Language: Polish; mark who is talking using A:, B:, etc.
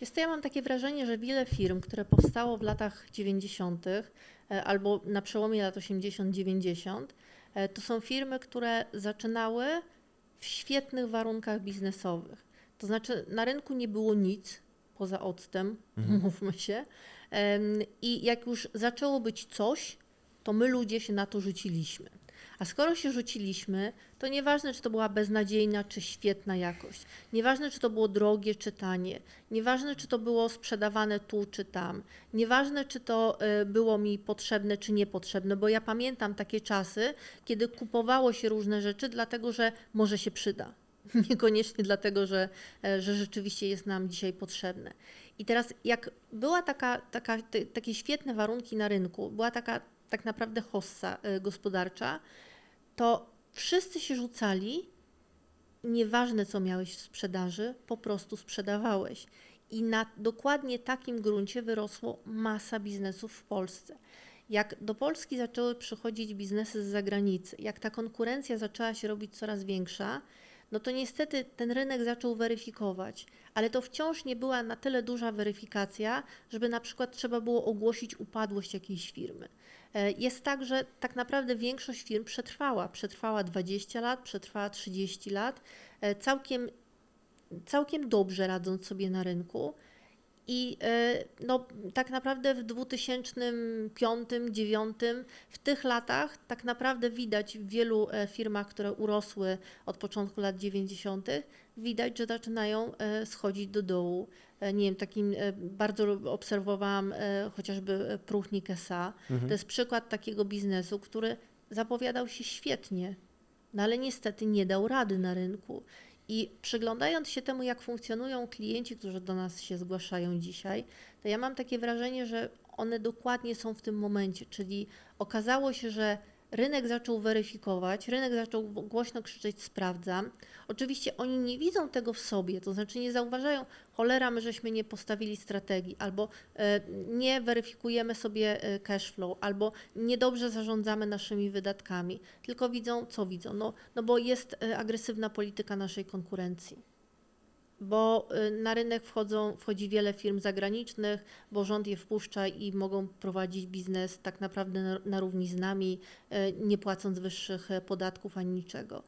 A: Wiesz co, ja mam takie wrażenie, że wiele firm, które powstało w latach 90. e, albo na przełomie lat 80-90, e, to są firmy, które zaczynały w świetnych warunkach biznesowych. To znaczy na rynku nie było nic poza octem, mówmy się. I jak już zaczęło być coś, to my ludzie się na to rzuciliśmy. A skoro się rzuciliśmy, to nieważne, czy to była beznadziejna, czy świetna jakość, nieważne, czy to było drogie, czy tanie, nieważne, czy to było sprzedawane tu, czy tam, nieważne, czy to y, było mi potrzebne, czy niepotrzebne, bo ja pamiętam takie czasy, kiedy kupowało się różne rzeczy, dlatego że może się przyda. Niekoniecznie dlatego, że, e, że rzeczywiście jest nam dzisiaj potrzebne. I teraz, jak była taka, taka, te, takie świetne warunki na rynku, była taka tak naprawdę hossa y, gospodarcza, to wszyscy się rzucali, nieważne co miałeś w sprzedaży, po prostu sprzedawałeś. I na dokładnie takim gruncie wyrosło masa biznesów w Polsce. Jak do Polski zaczęły przychodzić biznesy z zagranicy, jak ta konkurencja zaczęła się robić coraz większa, no to niestety ten rynek zaczął weryfikować, ale to wciąż nie była na tyle duża weryfikacja, żeby na przykład trzeba było ogłosić upadłość jakiejś firmy. E, Jest tak, że tak naprawdę większość firm przetrwała. Przetrwała 20 lat, przetrwała 30 lat, e, całkiem, całkiem dobrze radząc sobie na rynku. I e, no, tak naprawdę w 2005-2009, w tych latach, tak naprawdę widać w wielu e, firmach, które urosły od początku lat 90., widać, że zaczynają e, schodzić do dołu. E, Nie wiem, takim bardzo obserwowałam chociażby Pruchnik S.A. To jest przykład takiego biznesu, który zapowiadał się świetnie, no ale niestety nie dał rady na rynku. I przyglądając się temu, jak funkcjonują klienci, którzy do nas się zgłaszają dzisiaj, to ja mam takie wrażenie, że one dokładnie są w tym momencie, czyli okazało się, że rynek zaczął weryfikować, rynek zaczął głośno krzyczeć sprawdzam. Oczywiście oni nie widzą tego w sobie, to znaczy nie zauważają, cholera, my żeśmy nie postawili strategii, albo e, nie weryfikujemy sobie e, cash flow, albo niedobrze zarządzamy naszymi wydatkami, tylko widzą, co widzą, no, no bo jest e, agresywna polityka naszej konkurencji bo y, na rynek wchodzą, wchodzi wiele firm zagranicznych, bo rząd je wpuszcza i mogą prowadzić biznes tak naprawdę na, na równi z nami, y, nie płacąc wyższych e, podatków ani niczego.